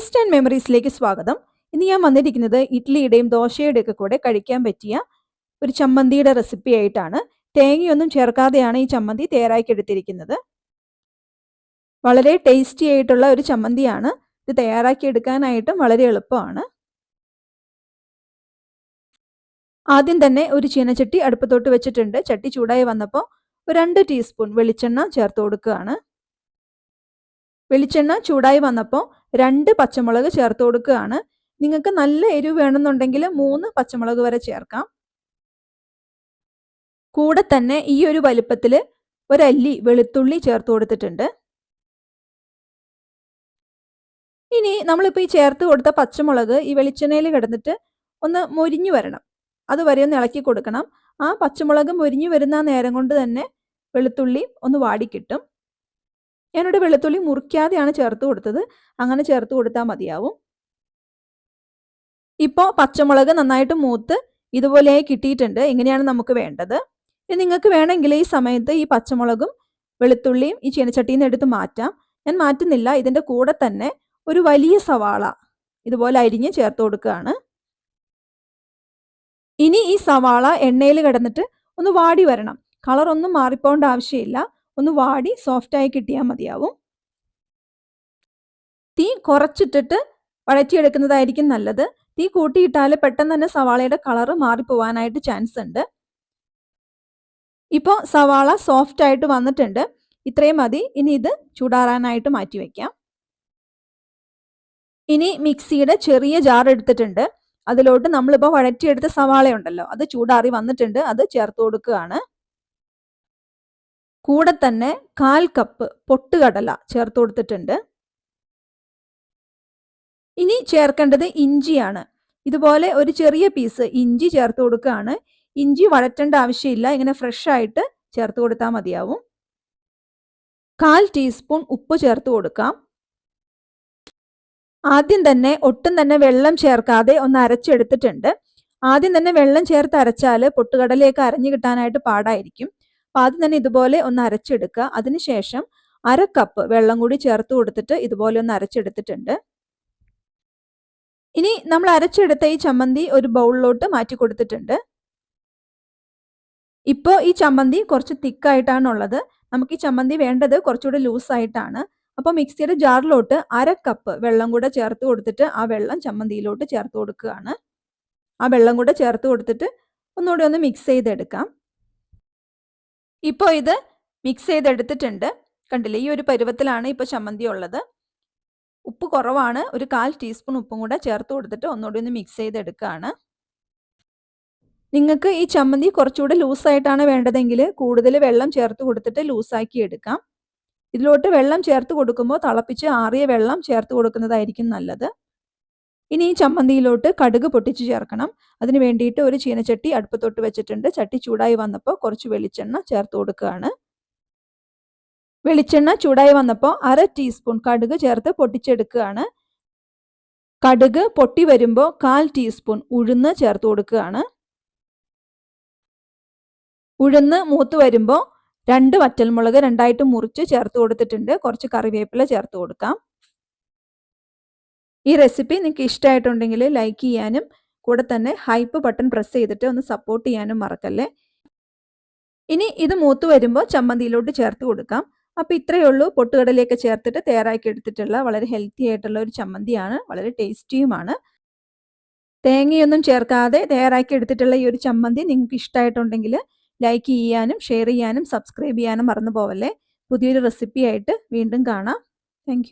Taste and മെമ്മറീസിലേക്ക് സ്വാഗതം. ഇന്ന് ഞാൻ വന്നിരിക്കുന്നത് ഇഡ്ഡലിയുടെയും ദോശയുടെയും ഒക്കെ കൂടെ കഴിക്കാൻ പറ്റിയ ഒരു ചമ്മന്തിയുടെ റെസിപ്പി ആയിട്ടാണ്. തേങ്ങയൊന്നും ചേർക്കാതെയാണ് ഈ ചമ്മന്തി തയ്യാറാക്കി എടുത്തിരിക്കുന്നത്. വളരെ ടേസ്റ്റി ആയിട്ടുള്ള ഒരു ചമ്മന്തിയാണ് ഇത് തയ്യാറാക്കി എടുക്കാനായിട്ടും വളരെ എളുപ്പമാണ്. ആദ്യം തന്നെ ഒരു ചീനച്ചട്ടി അടുപ്പത്തോട്ട് വെച്ചിട്ടുണ്ട്. ചട്ടി ചൂടായി വന്നപ്പോൾ ഒരു രണ്ട് ടീസ്പൂൺ വെളിച്ചെണ്ണ ചേർത്ത് കൊടുക്കുകയാണ്. വെളിച്ചെണ്ണ ചൂടായി വന്നപ്പോൾ രണ്ട് പച്ചമുളക് ചേർത്ത് കൊടുക്കുകയാണ്. നിങ്ങൾക്ക് നല്ല എരിവ് വേണമെന്നുണ്ടെങ്കിൽ മൂന്ന് പച്ചമുളക് വരെ ചേർക്കാം. കൂടെ തന്നെ ഈ ഒരു വലുപ്പത്തിൽ ഒരല്ലി വെളുത്തുള്ളി ചേർത്ത് കൊടുത്തിട്ടുണ്ട്. ഇനി നമ്മളിപ്പോൾ ഈ ചേർത്ത് കൊടുത്ത പച്ചമുളക് ഈ വെളിച്ചെണ്ണയിൽ കിടന്നിട്ട് ഒന്ന് മൊരിഞ്ഞു വരണം. അതുവരെ ഒന്ന് ഇളക്കി കൊടുക്കണം. ആ പച്ചമുളക് മൊരിഞ്ഞു വരുന്ന നേരം കൊണ്ട് തന്നെ വെളുത്തുള്ളി ഒന്ന് വാടിക്കിട്ടും ഞാനിവിടെ വെളുത്തുള്ളി മുറിക്കാതെയാണ് ചേർത്ത് കൊടുത്തത്. അങ്ങനെ ചേർത്ത് കൊടുത്താൽ മതിയാവും. ഇപ്പോൾ പച്ചമുളക് നന്നായിട്ട് മൂത്ത് ഇതുപോലെ കിട്ടിയിട്ടുണ്ട്. ഇങ്ങനെയാണ് നമുക്ക് വേണ്ടത്. ഇനി നിങ്ങൾക്ക് വേണമെങ്കിൽ ഈ സമയത്ത് ഈ പച്ചമുളകും വെളുത്തുള്ളിയും ഈ ചീനച്ചട്ടിയിൽ നിന്ന് എടുത്ത് മാറ്റാം. ഞാൻ മാറ്റുന്നില്ല. ഇതിന്റെ കൂടെ തന്നെ ഒരു വലിയ സവാള ഇതുപോലെ അരിഞ്ഞ് ചേർത്ത് കൊടുക്കുകയാണ്. ഇനി ഈ സവാള എണ്ണയിൽ കിടന്നിട്ട് ഒന്ന് വാടി വരണം. കളറൊന്നും മാറിപ്പോണ്ട ആവശ്യമില്ല. ഒന്ന് വാടി സോഫ്റ്റായി കിട്ടിയാൽ മതിയാവും. തീ കുറച്ചിട്ടിട്ട് വഴറ്റിയെടുക്കുന്നതായിരിക്കും നല്ലത്. തീ കൂട്ടിയിട്ടാൽ പെട്ടെന്ന് തന്നെ സവാളയുടെ കളറ് മാറിപ്പോവാനായിട്ട് ചാൻസ് ഉണ്ട്. ഇപ്പോൾ സവാള സോഫ്റ്റ് ആയിട്ട് വന്നിട്ടുണ്ട്. ഇത്രയും മതി. ഇനി ഇത് ചൂടാറാനായിട്ട് മാറ്റി വയ്ക്കാം ഇനി മിക്സിയുടെ ചെറിയ ജാർ എടുത്തിട്ടുണ്ട്. അതിലോട്ട് നമ്മളിപ്പോൾ വഴറ്റിയെടുത്ത സവാള ഉണ്ടല്ലോ അത് ചൂടാറി വന്നിട്ടുണ്ട്. അത് ചേർത്ത് കൊടുക്കുകയാണ്. കൂടെ തന്നെ കാൽ കപ്പ് പൊട്ടുകടല ചേർത്ത് കൊടുത്തിട്ടുണ്ട്. ഇനി ചേർക്കേണ്ടത് ഇഞ്ചിയാണ്. ഇതുപോലെ ഒരു ചെറിയ പീസ് ഇഞ്ചി ചേർത്ത് കൊടുക്കുകയാണ്. ഇഞ്ചി വഴറ്റേണ്ട ആവശ്യമില്ല. ഇങ്ങനെ ഫ്രഷ് ആയിട്ട് ചേർത്ത് കൊടുത്താൽ മതിയാവും. കാൽ ടീസ്പൂൺ ഉപ്പ് ചേർത്ത് കൊടുക്കാം. ആദ്യം തന്നെ ഒട്ടും തന്നെ വെള്ളം ചേർക്കാതെ ഒന്ന് അരച്ചെടുത്തിട്ടുണ്ട്. ആദ്യം തന്നെ വെള്ളം ചേർത്ത് അരച്ചാൽ പൊട്ടുകടലയൊക്കെ അരഞ്ഞു കിട്ടാനായിട്ട് പാടായിരിക്കും. അപ്പോൾ ആദ്യം തന്നെ ഇതുപോലെ ഒന്ന് അരച്ചെടുക്കുക. അതിനുശേഷം അര കപ്പ് വെള്ളം കൂടി ചേർത്ത് കൊടുത്തിട്ട് ഇതുപോലെ ഒന്ന് അരച്ചെടുത്തിട്ടുണ്ട്. ഇനി നമ്മൾ അരച്ചെടുത്ത ഈ ചമ്മന്തി ഒരു ബൗളിലോട്ട് മാറ്റി കൊടുത്തിട്ടുണ്ട്. ഇപ്പോൾ ഈ ചമ്മന്തി കുറച്ച് തിക്കായിട്ടാണുള്ളത്. നമുക്ക് ഈ ചമ്മന്തി വേണ്ടത് കുറച്ചുകൂടി ലൂസായിട്ടാണ്. അപ്പോൾ മിക്സിയുടെ ജാറിലോട്ട് അര കപ്പ് വെള്ളം കൂടെ ചേർത്ത് കൊടുത്തിട്ട് ആ വെള്ളം ചമ്മന്തിയിലോട്ട് ചേർത്ത് കൊടുക്കുകയാണ്. ആ വെള്ളം കൂടെ ചേർത്ത് കൊടുത്തിട്ട് ഒന്നുകൂടി ഒന്ന് മിക്സ് ചെയ്തെടുക്കാം. ഇപ്പോൾ ഇത് മിക്സ് ചെയ്തെടുത്തിട്ടുണ്ട്. കണ്ടില്ലേ? ഈ ഒരു പരുവത്തിലാണ് ഇപ്പോൾ ചമ്മന്തി ഉള്ളത്. ഉപ്പ് കുറവാണ്. ഒരു കാൽ ടീസ്പൂൺ ഉപ്പും കൂടെ ചേർത്ത് കൊടുത്തിട്ട് ഒന്നുകൂടി ഒന്ന് മിക്സ് ചെയ്തെടുക്കുകയാണ് നിങ്ങൾക്ക് ഈ ചമ്മന്തി കുറച്ചുകൂടെ ലൂസായിട്ടാണ് വേണ്ടതെങ്കിൽ കൂടുതൽ വെള്ളം ചേർത്ത് കൊടുത്തിട്ട് ലൂസാക്കി എടുക്കാം. ഇതിലോട്ട് വെള്ളം ചേർത്ത് കൊടുക്കുമ്പോൾ തിളപ്പിച്ച് ആറിയ വെള്ളം ചേർത്ത് കൊടുക്കുന്നതായിരിക്കും നല്ലത്. ഇനി ഈ ചമ്മന്തിയിലോട്ട് കടുക് പൊട്ടിച്ച് ചേർക്കണം. അതിന് വേണ്ടിയിട്ട് ഒരു ചീനച്ചട്ടി അടുപ്പത്തൊട്ട് വെച്ചിട്ടുണ്ട്. ചട്ടി ചൂടായി വന്നപ്പോൾ കുറച്ച് വെളിച്ചെണ്ണ ചേർത്ത് കൊടുക്കുകയാണ്. വെളിച്ചെണ്ണ ചൂടായി വന്നപ്പോൾ അര ടീസ്പൂൺ കടുക് ചേർത്ത് പൊട്ടിച്ചെടുക്കുകയാണ്. കടുക് പൊട്ടി വരുമ്പോൾ കാൽ ടീസ്പൂൺ ഉഴുന്ന് ചേർത്ത് കൊടുക്കുകയാണ്. ഉഴുന്ന് മൂത്ത് വരുമ്പോൾ രണ്ട് വറ്റൽമുളക് രണ്ടായിട്ട് മുറിച്ച് ചേർത്ത് കൊടുത്തിട്ടുണ്ട്. കുറച്ച് കറിവേപ്പില ചേർത്ത് കൊടുക്കാം. ഈ റെസിപ്പി നിങ്ങൾക്ക് ഇഷ്ടമായിട്ടുണ്ടെങ്കിൽ ലൈക്ക് ചെയ്യാനും കൂടെ തന്നെ ഹൈപ്പ് ബട്ടൺ പ്രസ് ചെയ്തിട്ട് ഒന്ന് സപ്പോർട്ട് ചെയ്യാനും മറക്കല്ലേ? ഇനി ഇത് മൂത്ത് വരുമ്പോൾ ചമ്മന്തിയിലോട്ട് ചേർത്ത് കൊടുക്കാം. അപ്പോൾ ഇത്രയേ ഉള്ളൂ. പൊട്ടുകടലയൊക്കെ ചേർത്തിട്ട് തയ്യാറാക്കി എടുത്തിട്ടുള്ള വളരെ ഹെൽത്തി ആയിട്ടുള്ള ഒരു ചമ്മന്തിയാണ്. വളരെ ടേസ്റ്റിയുമാണ് തേങ്ങയൊന്നും ചേർക്കാതെ തയ്യാറാക്കി എടുത്തിട്ടുള്ള ഈ ഒരു ചമ്മന്തി നിങ്ങൾക്ക് ഇഷ്ടമായിട്ടുണ്ടെങ്കിൽ ലൈക്ക് ചെയ്യാനും ഷെയർ ചെയ്യാനും സബ്സ്ക്രൈബ് ചെയ്യാനും മറന്നു പോവല്ലേ? പുതിയൊരു റെസിപ്പിയായിട്ട് വീണ്ടും കാണാം. താങ്ക്